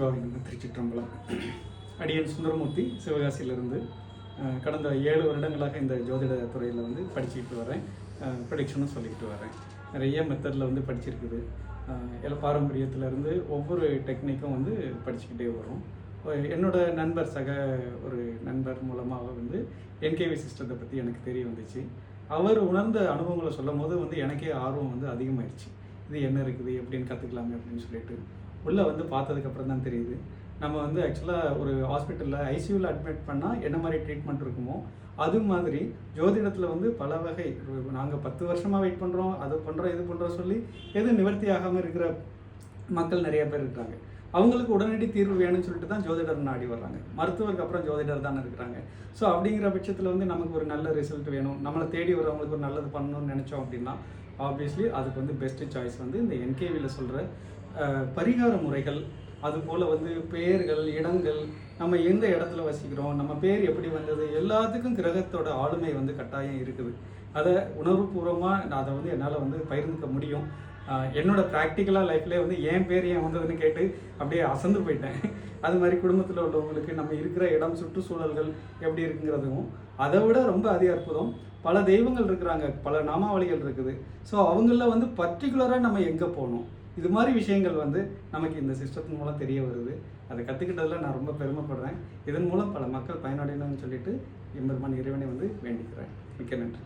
திருச்சிற்றம்பலம். அடியன் சுந்தரமூர்த்தி சிவகாசியிலிருந்து கடந்த ஏழு வருடங்களாக இந்த ஜோதிட துறையில் வந்து படிச்சுக்கிட்டு வரேன் ப்ரடிக்ஷனும் சொல்லிக்கிட்டு வரேன் நிறைய மெத்தடில் வந்து படிச்சிருக்குது. எல்லாம் எல்லா பாரம்பரியத்திலேருந்து ஒவ்வொரு டெக்னிக்கும் வந்து படிச்சுக்கிட்டே வரும் என்னோட நண்பர் சக ஒரு நண்பர் மூலமாக வந்து என்கேவி சிஸ்டத்தை பற்றி எனக்கு தெரிய வந்துச்சு. அவர் உணர்ந்த அனுபவங்களை சொல்லும் போது வந்து எனக்கே ஆர்வம் வந்து அதிகமாயிடுச்சு இது என்ன இருக்குது? எப்படின்னு கற்றுக்கலாமே அப்படின்னு சொல்லிட்டு. உள்ளே வந்து பார்த்ததுக்கப்புறம் தான் தெரியுது. நம்ம வந்து ஆக்சுவலாக ஒரு ஹாஸ்பிட்டலில் ஐசியூவில் அட்மிட் பண்ணால் என்ன மாதிரி ட்ரீட்மெண்ட் இருக்குமோ அது மாதிரி ஜோதிடத்தில் வந்து பல வகை நாங்கள் பத்து வருஷமாக வெயிட் பண்ணுறோம் அது பண்ணுறோம் இது பண்ணுறோம் சொல்லி எது நிவர்த்தி ஆகாமல் இருக்கிற மக்கள் நிறைய பேர் இருக்காங்க. அவங்களுக்கு உடனடி தீர்வு வேணும்னு சொல்லிட்டு தான் ஜோதிடர் நாடி வர்றாங்க. மருத்துவருக்கு அப்புறம் ஜோதிடர் தானே இருக்கிறாங்க. ஸோ அப்படிங்கிற பட்சத்தில் வந்து நமக்கு ஒரு நல்ல ரிசல்ட் வேணும். நம்மளை தேடி வரவங்களுக்கு ஒரு நல்லது பண்ணணும்னு நினச்சோம் அப்படின்னா ஆப்வியஸ்லி அதுக்கு வந்து பெஸ்ட்டு சாய்ஸ் வந்து இந்த என்கேவியில் சொல்கிற பரிகார முறைகள் அதுபோல் வந்து பெயர்கள் இடங்கள் நம்ம எந்த இடத்துல வசிக்கிறோம் நம்ம பேர் எப்படி வந்தது எல்லாத்துக்கும் கிரகத்தோட ஆளுமை வந்து கட்டாயம் இருக்குது. அதை உணர்வுபூர்வமாக நான் அதை வந்து என்னால் வந்து பகிர்ந்துக்க முடியும். என்னோட ப்ராக்டிக்கலாக லைஃப்லேயே வந்து என் பேர் ஏன் வந்ததுன்னு கேட்டு அப்படியே அசந்து போயிட்டேன். அது மாதிரி குடும்பத்தில் உள்ளவங்களுக்கு நம்ம இருக்கிற இடம் சுற்றுச்சூழல்கள் எப்படி இருக்குங்கிறதும் அதை விட ரொம்ப அதி அற்புதம். பல தெய்வங்கள் இருக்கிறாங்க பல நாமாவளிகள் இருக்குது. ஸோ அவங்கள வந்து பர்டிகுலராக நம்ம எங்கே போகணும்? இது மாதிரி விஷயங்கள் வந்து நமக்கு இந்த சிஸ்டத்தின் மூலம் தெரிய வருது. அதை கற்றுக்கிட்டதில் நான் ரொம்ப பெருமைப்படுறேன். இதன் மூலம் பல மக்கள் பயனடையணும்னு சொல்லிட்டு எம்பெருமான் இறைவனை வந்து வேண்டிக்கிறேன். மிக்க நன்றி.